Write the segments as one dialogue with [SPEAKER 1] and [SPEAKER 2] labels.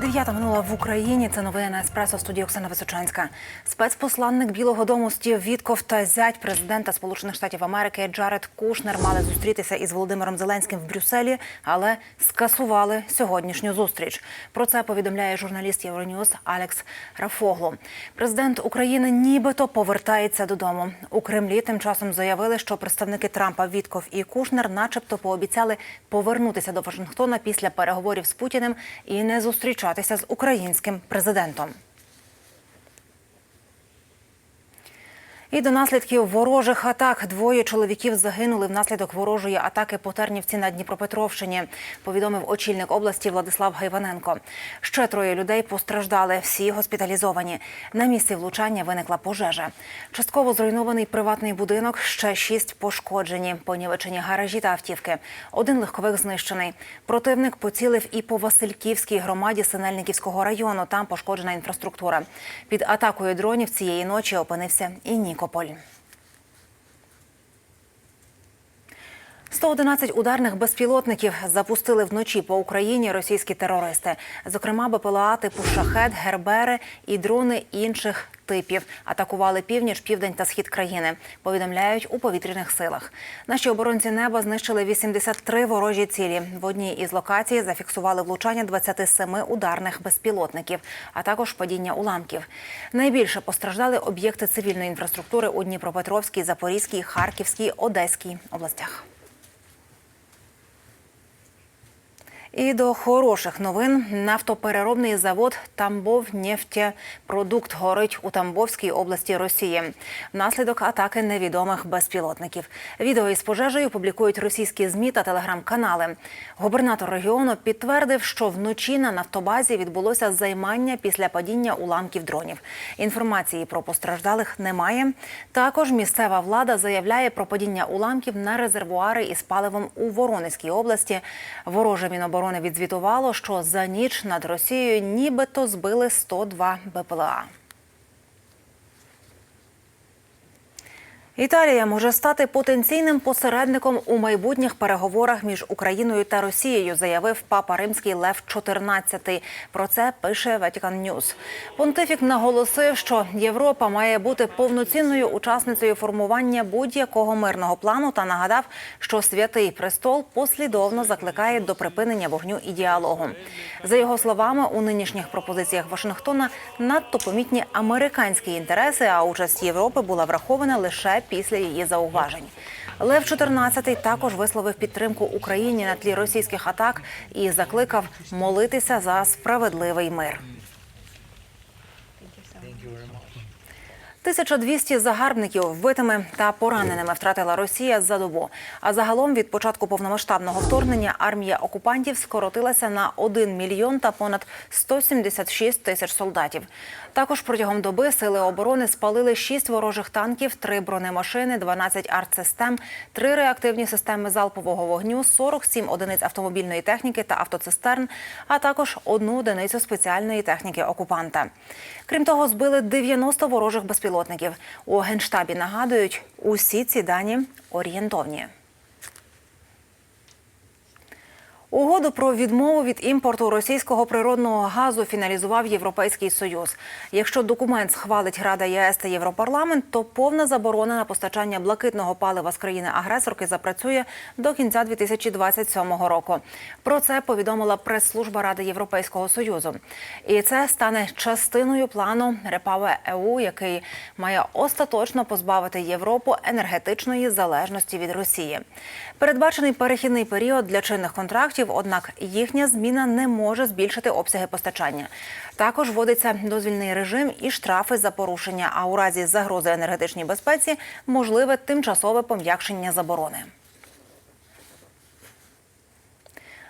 [SPEAKER 1] Дев'ята минула в Україні. Це новини на еспресо студії Оксана Височанська. Спецпосланник Білого Дому Стів Вітков та зять президента Сполучених Штатів Америки Джаред Кушнер мали зустрітися із Володимиром Зеленським в Брюсселі, але скасували сьогоднішню зустріч. Про це повідомляє журналіст Євроньюз Алекс Рафоглу. Президент України нібито повертається додому. У Кремлі тим часом заявили, що представники Трампа Вітков і Кушнер, начебто, пообіцяли повернутися до Вашингтона після переговорів з Путіним і не зустрічатися з українським президентом. І до наслідків ворожих атак двоє чоловіків загинули внаслідок ворожої атаки по Тернівці на Дніпропетровщині. Повідомив очільник області Владислав Гайваненко. Ще троє людей постраждали. Всі госпіталізовані. На місці влучання виникла пожежа. Частково зруйнований приватний будинок. Ще шість пошкоджені. Понівечені гаражі та автівки. Один легковик знищений. Противник поцілив і по Васильківській громаді Синельниківського району. Там пошкоджена інфраструктура. Під атакою дронів цієї ночі опинився і Нікополь. 111 ударних безпілотників запустили вночі по Україні російські терористи. Зокрема, БПЛА типу «Шахет», «Гербери» і дрони інших типів. Атакували північ, південь та схід країни. Повідомляють у повітряних силах. Наші оборонці неба знищили 83 ворожі цілі. В одній із локацій зафіксували влучання 27 ударних безпілотників, а також падіння уламків. Найбільше постраждали об'єкти цивільної інфраструктури у Дніпропетровській, Запорізькій, Харківській, Одеській областях. І до хороших новин нафтопереробний завод «Тамбов-нефтепродукт» горить у Тамбовській області Росії внаслідок атаки невідомих безпілотників. Відео із пожежею публікують російські змі та телеграм-канали. Губернатор регіону підтвердив, що вночі на нафтобазі відбулося займання після падіння уламків дронів. Інформації про постраждалих немає. Також місцева влада заявляє про падіння уламків на резервуари із паливом у Воронезькій області. Вороже міноборони відзвітувало, що за ніч над Росією нібито збили 102 БПЛА. Італія може стати потенційним посередником у майбутніх переговорах між Україною та Росією, заявив папа римський Лев XIV. Про це пише Vatican News. Понтифік наголосив, що Європа має бути повноцінною учасницею формування будь-якого мирного плану та нагадав, що святий престол послідовно закликає до припинення вогню і діалогу. За його словами, у нинішніх пропозиціях Вашингтона надто помітні американські інтереси, а участь Європи була врахована лише після її зауважень. Лев 14 також висловив підтримку Україні на тлі російських атак і закликав молитися за справедливий мир. 1200 загарбників вбитими та пораненими втратила Росія за добу. А загалом від початку повномасштабного вторгнення армія окупантів скоротилася на 1 мільйон та понад 176 тисяч солдатів. Також протягом доби сили оборони спалили 6 ворожих танків, 3 бронемашини, 12 артсистем, 3 реактивні системи залпового вогню, 47 одиниць автомобільної техніки та автоцистерн, а також одну одиницю спеціальної техніки окупанта. Крім того, збили 90 ворожих безпілотників. У генштабі нагадують, усі ці дані орієнтовні. Угоду про відмову від імпорту російського природного газу фіналізував Європейський Союз. Якщо документ схвалить Рада ЄС та Європарламент, то повна заборона на постачання блакитного палива з країни-агресорки запрацює до кінця 2027 року. Про це повідомила прес-служба Ради Європейського Союзу. І це стане частиною плану Repower EU, який має остаточно позбавити Європу енергетичної залежності від Росії. Передбачений перехідний період для чинних контрактів однак їхня зміна не може збільшити обсяги постачання. Також вводиться дозвільний режим і штрафи за порушення. А у разі загрози енергетичній безпеці можливе тимчасове пом'якшення заборони.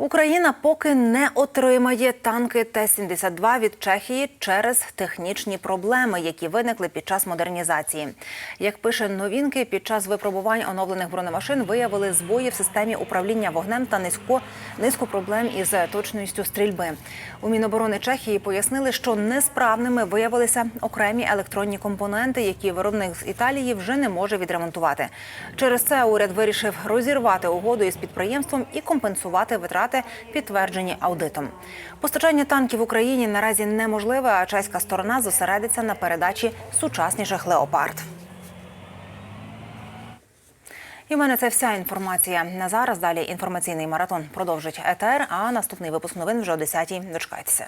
[SPEAKER 1] Україна поки не отримає танки Т-72 від Чехії через технічні проблеми, які виникли під час модернізації. Як пише новінки, під час випробувань оновлених бронемашин виявили збої в системі управління вогнем та низько низку проблем із точністю стрільби. У Міноборони Чехії пояснили, що несправними виявилися окремі електронні компоненти, які виробник з Італії вже не може відремонтувати. Через це уряд вирішив розірвати угоду із підприємством і компенсувати витрати, підтверджені аудитом. Постачання танків Україні наразі неможливе, а чеська сторона зосередиться на передачі сучасніших леопард. І в мене це вся інформація. На зараз далі інформаційний маратон продовжить ЕТР, а наступний випуск новин вже о 10-й. Дочекайтеся.